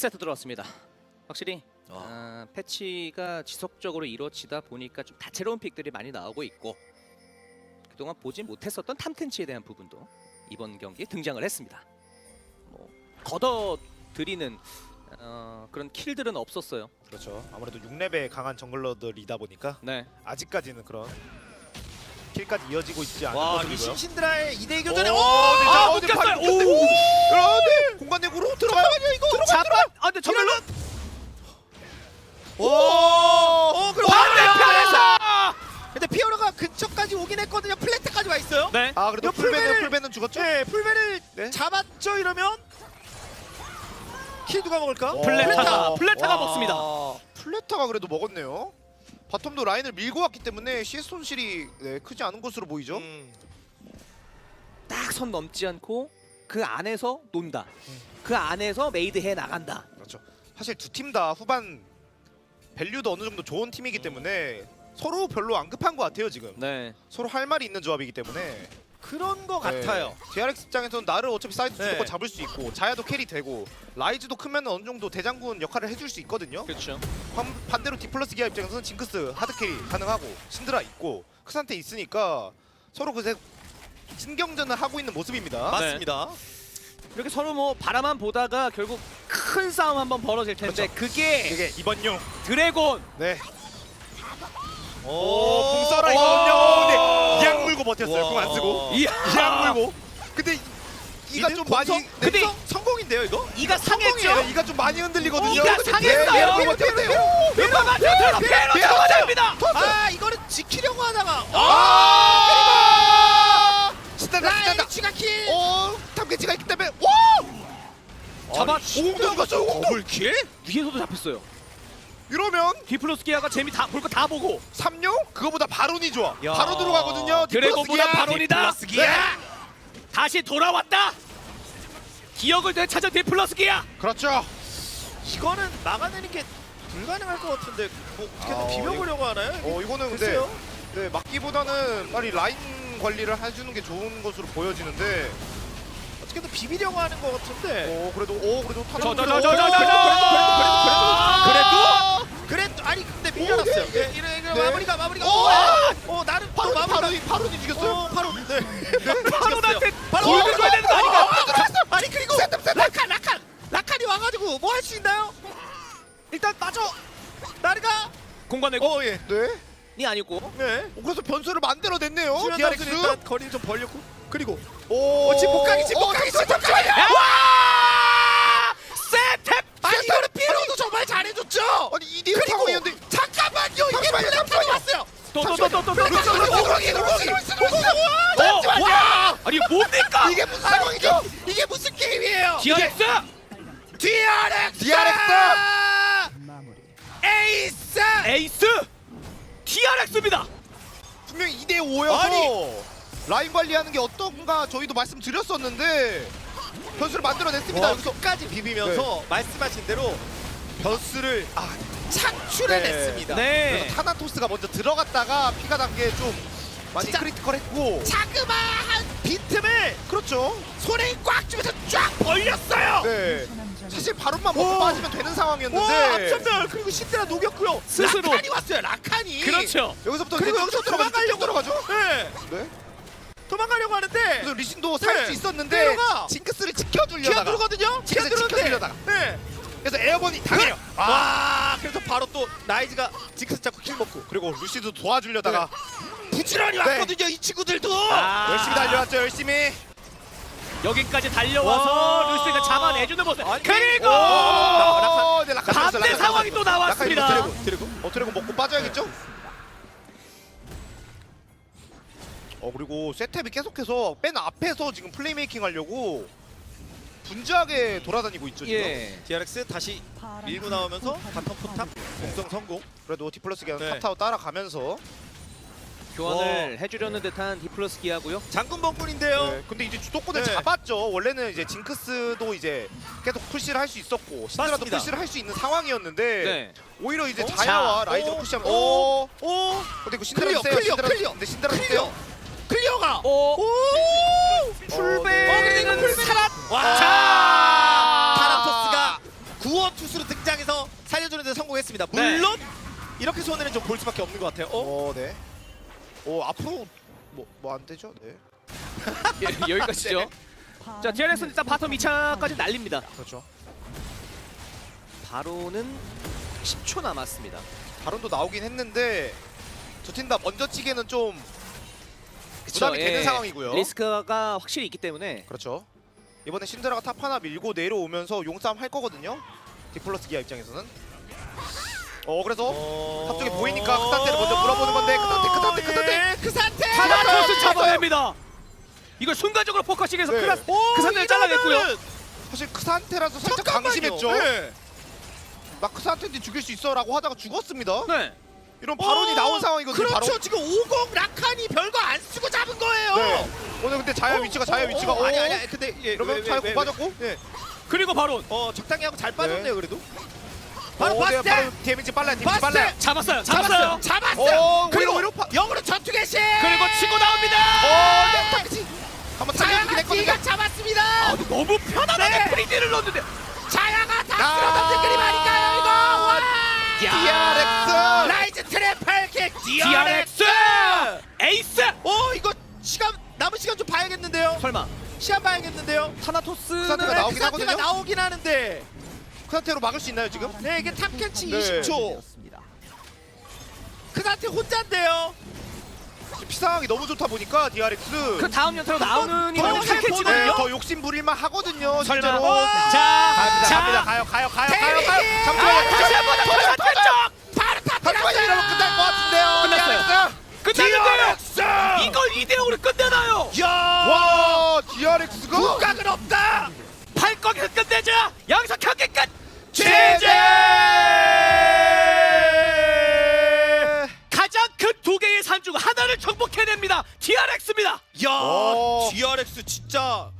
2세트 들어왔습니다. 확실히 아. 아, 패치가 지속적으로 이루어지다 보니까 좀 다채로운 픽들이 많이 나오고 있고 그동안 보지 못했었던 탐텐치에 대한 부분도 이번 경기에 등장을 했습니다. 뭐 걷어 들이는 어, 그런 킬들은 없었어요. 그렇죠. 아무래도 6렙에 강한 정글러들이다 보니까 네. 아직까지는 그런 킬까지 이어지고 있지 않은 와, 이 모습이고요. 신신드라의 2대2 교전에 오, 오! 네, 자, 아, 근데- 오! 그런데 공간 내구로 들어가요 이거. 잠깐. 아, 근데 정말로 오! 오, 그럼 반대편에서 근데 피오라가 근처까지 오긴 했거든요. 플랜트까지 와 있어요. 네. 아 그래도 이거 풀배는 풀배는 죽었죠? 네, 풀맨을 네. 잡았죠 이러면 킬 누가 먹을까? 와. 플레타가 플레타가 와. 먹습니다. 플레타가 그래도 먹었네요. 바텀도 라인을 밀고 왔기 때문에 CS 손실이 네, 크지 않은 것으로 보이죠. 음. 딱 선 넘지 않고 그 안에서 논다. 음. 그 안에서 메이드 해 나간다. 그렇죠. 사실 두 팀 다 후반 밸류도 어느 정도 좋은 팀이기 때문에 서로 별로 안 급한 것 같아요 지금. 네. 서로 할 말이 있는 조합이기 때문에 그런 거 같아요. DRX 입장에서는 나를 어차피 사이드 네. 무조건 잡을 수 있고 자야도 캐리 되고 라이즈도 크면 어느 정도 대장군 역할을 해줄 수 있거든요. 그렇죠. 반, 반대로 디플러스 기아 입장에서는 징크스 하드 캐리 가능하고 신드라 있고 크산테 있으니까 서로 그새 신경전을 하고 있는 모습입니다. 맞습니다. 이렇게 서로 뭐 바라만 보다가 결국 큰 싸움 한번 벌어질 텐데 그렇죠. 그게 이게 이번 용 드래곤 네. 오, 오, 공 써라 오. 이거는요. 근데 이악 물고 버텼어요. 와. 공안 쓰고. 이야 이악 물고. 근데 이- 이가 좀 많이 공성? 네, 근데 성- 성공인데요 이거? 이가 성공이에요. 상했죠. 이가 좀 많이 흔들리거든요. 이가 근데 상했어요. 네, 네, 버텨야 돼요. 밀어가 들어 페로 페로 잡아냅니다. 아 이거는 지키려고 하다가 아! 신난다 신난다. 라이치가 킬. 오, 탐캐치가 있기 때문에 와! 잡아 오공도 죽었어요. 오공도. 더블킬? 위에서도 잡혔어요. 이러면 디플러스 기아가 재미 다 볼 거 다 보고 삼룡 그거보다 바론이 좋아. 야. 바로 들어가거든요. 드래곤보다. 바론이다. 디플러스 기아. 다시 되돌아왔다. 기억을 되찾은 디플러스 기아. 그렇죠. 이거는 막아내는 게 불가능할 것 같은데 뭐 어떻게든 아, 비벼보려고 하나요? 어 이거는 근데 글쎄요. 네, 막기보다는 빨리 라인 관리를 해주는 게 좋은 것으로 보여지는데. 어떻게든 비비려고 하는 것 같은데. 오 그래도 오 그래도 타저, 저, 그래도- 저, 저, 저, 저, 오, 그래도 그래도 아니 근데 밀려났어요. 네, 예, 이래 이래 네. 마무리가 마무리가. 오! 오, 아! 어 나는 또 바로 마무리가. 바로 바로니 죽였어요. 어, 바로 네. 바론한테 바로 골드 줘야 되는 거 아닌가? 아니 그리고 라칸 라칸 라칸이 와가지고 뭐 할 수 있나요? 일단 빠져. 나르가. 공간 내고 어 예. 네. 니 아니고 네. 오, 그래서 변수를 만들어 냈네요. DRX. 선수는 일단 거리를 좀 벌렸고 그리고 오, 어, 집못 가기, 집못 어, 가기, 잠깐만요. 집못 가기. 와! 세탭 아니 이거는 피에로도 정말 잘해줬죠. 아니 이디 그리고 상황이었는데 잠깐만요 이게 플랫폼이 잠시만요. 왔어요. 또또또또또 오공이 오공이 어, 와! 아니 뭡니까? 이게 무슨 상황이죠? 이게 무슨 게임이에요? DRX DRX. DRX. 에이스. 에이스 DRX입니다. 분명히 2대 5여서 아니. 라인 관리하는 게 어떤가 저희도 말씀드렸었는데 변수를 만들어냈습니다. 와, 여기서 끝까지 비비면서 말씀하신 대로 변수를 아, 창출해냈습니다. 네. 그래서 타나토스가 먼저 들어갔다가 피가 단게좀 많이. 크리티컬했고 자그마한 빈틈을 그렇죠. 손에 꽉 쥐면서 쫙 벌렸어요. 네. 사실 바론만 먹고 오. 빠지면 되는 와 상황이었는데 앞전멸 그리고 신드라 녹였고요. 스스로. 라칸이 왔어요. 라칸이. 그렇죠. 여기서부터 그리고 여기서. 도망가려고. 쭉 들어가죠. 네. 네. 도망가려고 하는데 그래서 리신도 살 네. 수 있었는데 페로가 징크스를 지켜주려다가 기어들거든요. 징크스 기어들는데 지켜주려다가 네. 그래서 에어본이 당해요. 와 그래서 바로 또 나이즈가 징크스 잡고 킬 먹고 그리고 루시도 도와주려다가 부지런히 네. 왔거든요 이 친구들도. 아. 열심히 달려왔죠. 열심히. 여기까지 달려와서 와. 루스가 잡아내주는 모습. 아니, 그리고 오! 네, 라칸 반대 라칸 상황이. 또 나왔습니다. 라칸 이거 드래곤, 드래곤. 어 드래곤 먹고 빠져야겠죠? 어 그리고 세탭이 계속해서 맨 앞에서 지금 플레이메이킹 하려고 분주하게 돌아다니고 있죠 지금. 예. DRX 다시 밀고 나오면서 바텀 포탑 공성 성공. 그래도 디플러스가 네. 탑타워 따라가면서. 교환을 어. 해주려는 듯한 디플러스 기하고요. 장군 벙군인데요. 네. 근데 이제 주도권을 네. 잡았죠. 원래는 이제 징크스도 이제 계속 푸시를 할 수 있었고 신드라도 푸시를 할 수 있는 상황이었는데 네. 오히려 이제 어? 자야와 라이즈가 어? 푸시하면 오. 오. 오. 근데 이거 신드라 세요. 클리어, 신드라, 클리어. 근데 신드라 세요. 클리어가 오. 오. 네. 풀백은 살았. 와. 아! 자. 타락토스가 구원 투수로 등장해서 살려주는 데 성공했습니다. 네. 물론 이렇게 손해는 좀 볼 수밖에 없는 것 같아요. 어? 오, 네. 오 앞으로 뭐 뭐 안 되죠? 네. 예, 여기까지죠. 자, DRX는 일단 바텀 2차까지 날립니다. 그렇죠. 바로는 10초 남았습니다. 바론도 나오긴 했는데 저 팀 다 먼저 치기에는 좀 그쵸, 부담이 예. 되는 상황이고요. 리스크가 확실히 있기 때문에 그렇죠. 이번에 신드라가 탑 하나 밀고 내려오면서 용싸움 할 거거든요. 디플러스 기아 입장에서는. 어 그래서 탑 쪽에 보이니까 그 상태를 먼저 물어보는 건데 그 상태 그 상태 그 상태 예, 그 상태. 타나토스 잡아냅니다. 이걸 순간적으로 포커싱해서 네. 크라스 오, 그 상태를 잘라냈고요. 사실 그 상태라서 살짝 잠깐만요. 강심했죠. 네. 나그 상태인데 죽일 수 있어라고 하다가 죽었습니다. 네. 이런 발언이 어, 나온 상황이거든요. 그렇죠. 바로. 지금 50 라칸이 별거 안 쓰고 잡은 거예요. 네. 오늘 근데 자야 위치가 자야 위치가 어, 아니 어? 아니 근데 예, 이러면 왜, 자야 왜, 공 왜, 빠졌고. 예. 그리고 바로 어 적당히 하고 잘 빠졌네요 네. 그래도. 바로 어, 네, 때 바로 데미지 빨라요. 데미지 빨라요. 봤을 잡았어요. 잡았어요. 잡았어요. 잡았어요. 어, 그리고 오히려, 파- 역으로 전투 개시. 그리고 치고 나옵니다. 어, 네, 타이치. 한번 자야가 했거든요. 잡았습니다. 아, 너무 편안하게 네. 프리디를 넣었는데. 자야가 다 아. 쓸어담는 그림 아닌가요 이거? 와. DRX. 라이즈 트래플 킥 DRX 에이스. 어 이거 시간 남은 시간 좀 봐야겠는데요. 설마 시간 봐야겠는데요. 타나토스는 상태가 나오긴 하거든요. 나오긴 하는데 그 상태로 막을 수 있나요 지금? 네 이게 탑캐치 네. 20초. 그 상태 혼자인데요. 피 상황이 너무 좋다 보니까 DRX 그 다음 연타로 나오는 네, 탁해지거든요. 더 욕심 부릴만 하거든요 설마. 실제로 자, 갑니다 자. 갑니다 가요 가요 가요 가요! 가요 아, 잠깐만요 다시 한번 더 잠깐만요. 왼쪽. 바로 잠깐만요 탑캐치 이러면 끝날 것 같은데요 끝났어요. 끝났는데요. DRX! 이걸 2대 0으로 끝내나요? 야! 와 DRX가 국각은 없다. 팔꺾이서 끝내자. 오. DRX 진짜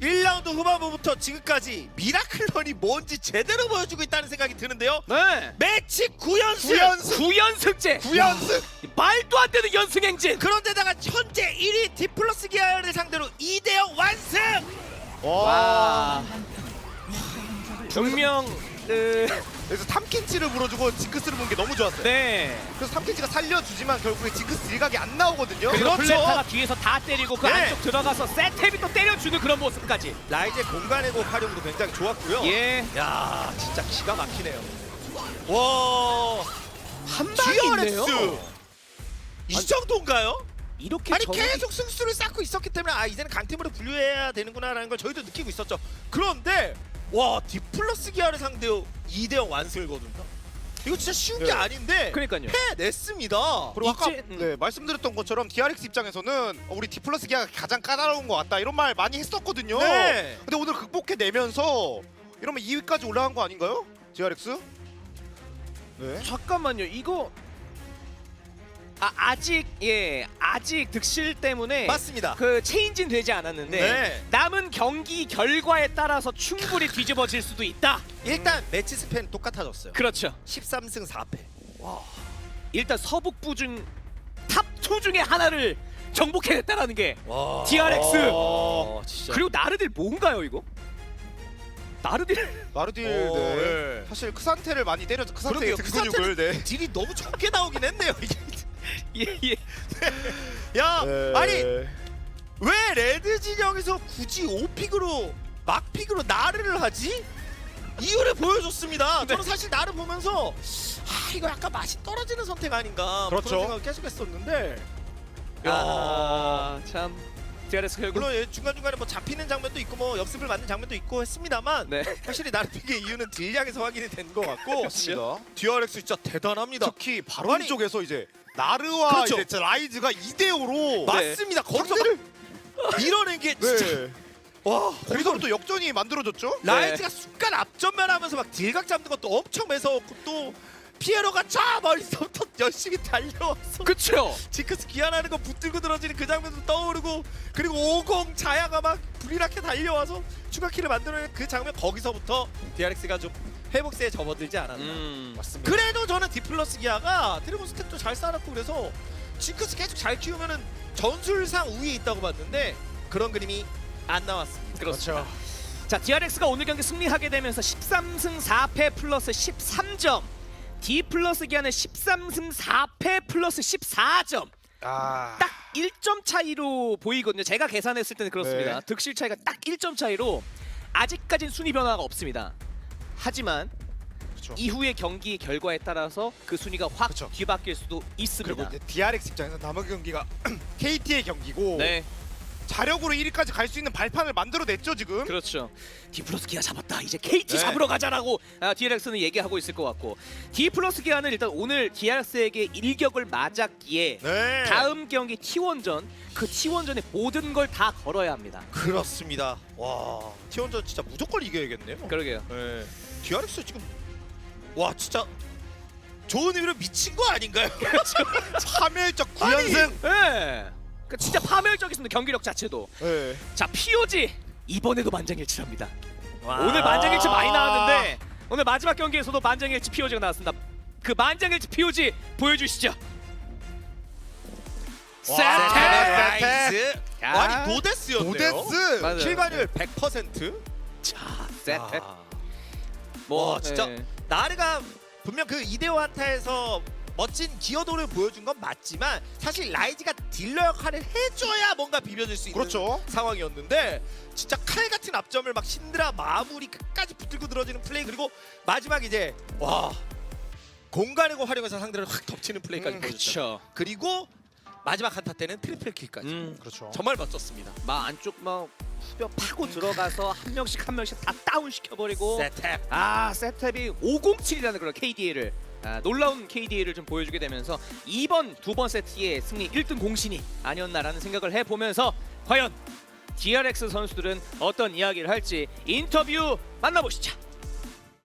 1라운드 후반부부터 지금까지 미라클 런이 뭔지 제대로 보여주고 있다는 생각이 드는데요. 네. 매치 9연승. 구연승 9연승제. 구연승 말도 안 되는 연승 행진. 그런데다가 현재 1위 디플러스 기아를 상대로 2대0 완승. 와 분명 그 그래서 탐켄치를 물어주고 징크스를 본 게 너무 좋았어요 네. 그래서 탐켄치가 살려주지만 결국에 징크스 일각이 안 나오거든요 그렇죠. 블랙타가 뒤에서 다 때리고 그 네. 안쪽 들어가서 세탭이 또 때려주는 그런 모습까지. 라이즈의 공간의 고 활용도 굉장히 좋았고요. 예. 야, 진짜 기가 막히네요. 와, 한. DRX. 이 정도인가요? 이렇게 아니 전- 계속 승수를 쌓고 있었기 때문에 아 이제는 강팀으로 분류해야 되는구나라는 걸 저희도 느끼고 있었죠. 그런데 와 디플러스 기아를 상대로 2대0 완승을 거둔다. 이거 진짜 쉬운 게 네. 아닌데 그러니까요. 해냈습니다. 그리고 아까 이제- 음. 네, 말씀드렸던 것처럼 DRX 입장에서는 어, 우리 디플러스 기아가 가장 까다로운 것 같다 이런 말 많이 했었거든요 네. 근데 오늘 극복해내면서 이러면 2위까지 올라간 거 아닌가요? DRX? 네 잠깐만요. 이거 아 아직 예 아직 득실 때문에 맞습니다. 그 체인진 되지 않았는데 네. 남은 경기 결과에 따라서 충분히 뒤집어질 수도 있다. 일단 매치 스팬 똑같아졌어요. 그렇죠. 13승 4패. 일단 서북부 중 탑2 중에 하나를 정복해냈다라는 게 와. DRX. 어, 진짜. 그리고 나르딜 뭔가요 이거? 나르딜 나르딜 어, 네. 네. 사실 그 상태를 많이 때려서 그 상태에 그러게요. 그 네. 딜이 너무 적게 나오긴 했네요. 이게. 예예 야, 네. 아니 왜 레드 진영에서 굳이 오픽으로 막픽으로 나르를 하지? 이유를 보여줬습니다. 저는 사실 나를 보면서 아 이거 약간 맛이 떨어지는 선택 아닌가 뭐 그렇죠. 그런 생각을 계속 했었는데 아참 DRX 결국 물론 중간 중간에 뭐 잡히는 장면도 있고 뭐 역습을 맞는 장면도 있고 했습니다만 네 확실히 나르픽의 이유는 딜량에서 확인이 된 것 같고 맞습니다 DRX 진짜 대단합니다. 특히 바로 아니, 쪽에서 이제 나르와 그렇죠. 이제 라이즈가 2대 5로 맞습니다. 거기서 밀어낸 게 진짜 네. 와 거기서부터 역전이 만들어졌죠? 라이즈가 순간 앞전면 하면서 막 딜각 잡는 것도 엄청 매서웠고 또 피에로가 저 멀리서부터 열심히 달려와서 그쵸. 지크스 기한하는 거 붙들고 들어지는 그 장면도 떠오르고 그리고 50 자야가 막 불이랗게 달려와서 추가 킬을 만들어낸 그 장면 거기서부터 DRX가 좀 회복세에 접어들지 않았나. 음. 맞습니다. 그래도 저는 디플러스 기아가 드래곤 스텝도 잘 쌓아놨고 그래서 징크스 계속 잘 키우면은 전술상 우위에 있다고 봤는데 그런 그림이 안 나왔습니다. 그렇죠. 자 DRX가 오늘 경기 승리하게 되면서 13승 4패 플러스 13점 D 플러스 기아는 13승 4패 플러스 14점. 아. 딱 1점 차이로 보이거든요. 제가 계산했을 때는 그렇습니다. 네. 득실 차이가 딱 1점 차이로 아직까진 순위 변화가 없습니다. 하지만 그렇죠. 이후의 경기 결과에 따라서 그 순위가 확 그쵸. 뒤바뀔 수도 있습니다. 그리고 이제 DRX 입장에서 남은 경기가 KT의 경기고 네, 자력으로 1위까지 갈 수 있는 발판을 만들어냈죠 지금. 그렇죠. D 플러스 기아 잡았다. 이제 KT 네. 잡으러 가자라고 아, DRX는 얘기하고 있을 것 같고 D 플러스 기아는 일단 오늘 DRX에게 일격을 맞았기에 네. 다음 경기 T1전 그 T1전의 모든 걸 다 걸어야 합니다. 그렇습니다. 와 T1전 진짜 무조건 이겨야겠네요. 그러게요. 네. DRX 지금 와 진짜 좋은 의미로 미친 거 아닌가요? 참여일적 9연승. 네. 그 진짜 파멸적이습니다 경기력 자체도. 네. 자 POG 이번에도 만장일치랍니다. 와. 오늘 만장일치 많이 나왔는데 오늘 마지막 경기에서도 만장일치 POG가 나왔습니다. 그 만장일치 POG 보여주시죠. 와, 세트! 라이즈. 야. 아니 노데스였네요. 노데스. 맞아요. 킬관율 100%. 자 세트. 아. 뭐 와, 진짜 네. 나르가 분명 그 이데오 한타에서 멋진 기여도를 보여준 건 맞지만 사실 라이즈가 딜러 역할을 해줘야 뭔가 비벼질 수 있는 그렇죠. 상황이었는데 진짜 칼 같은 앞점을 막 신드라 마무리 끝까지 붙들고 들어지는 플레이 그리고 마지막 이제 와 공간을 활용해서 상대를 확 덮치는 플레이까지 음, 보여줬죠. 그렇죠. 그리고 마지막 한타 때는 트리플 킬까지 음. 그렇죠. 정말 멋졌습니다. 막 안쪽 막 후벼 파고 들어가서 한 명씩 한 명씩 다 다운 시켜버리고 세탭 아 세탭이 507이라는 그런 KDA를 아, 놀라운 KDA를 좀 보여주게 되면서 이번 두 번 세트의 승리 1등 공신이 아니었나라는 생각을 해보면서 과연 DRX 선수들은 어떤 이야기를 할지 인터뷰 만나보시죠.